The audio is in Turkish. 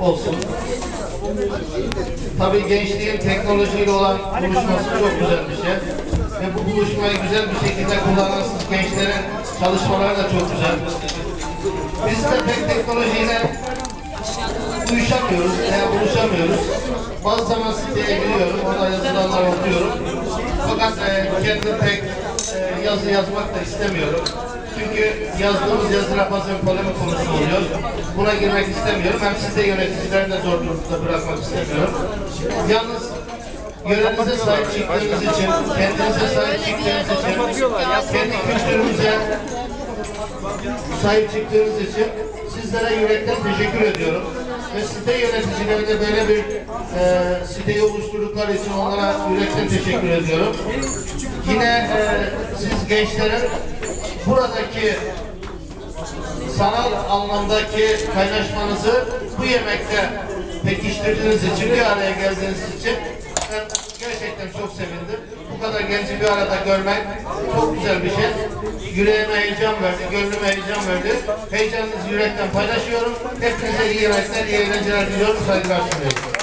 olsun. Tabii gençliğin teknolojiyle olan buluşması çok güzel bir şey. Ve bu buluşmayı güzel bir şekilde kullanan gençlerin çalışmaları da çok güzel. Biz de pek teknolojiyle uyuşamıyoruz veya buluşamıyoruz. Bazı zaman siteye giriyorum, orada yazılanlar okuyorum. Fakat e, kendim pek e, yazı yazmak da istemiyorum. Çünkü yazdığımız yazılar bazen polemik konusu oluyor. Buna girmek istemiyorum. Hem siz de yöneticilerini de zor durumda bırakmak istemiyorum. Yalnız yörenize sahip çıktığınız için, kendinize sahip çıktığınız için, kendi kültürümüze sahip çıktığınız için sizlere yürekten teşekkür ediyorum. Ve site yöneticilerine böyle bir e, siteyi oluşturdukları için onlara yürekten teşekkür ediyorum. Yine e, siz gençlerin buradaki sanal anlamdaki kaynaşmanızı bu yemekte pekiştirdiğiniz için, bir araya geldiğiniz için gerçekten çok sevindim. Bu kadar genci bir arada görmek çok güzel bir şey. Yüreğime heyecan verdi, gönlüme heyecan verdi. Heyecanınızı yürekten paylaşıyorum. Hepinize iyi yemekler, iyi eğlenceler diliyorum. Saygılar sunuyorum.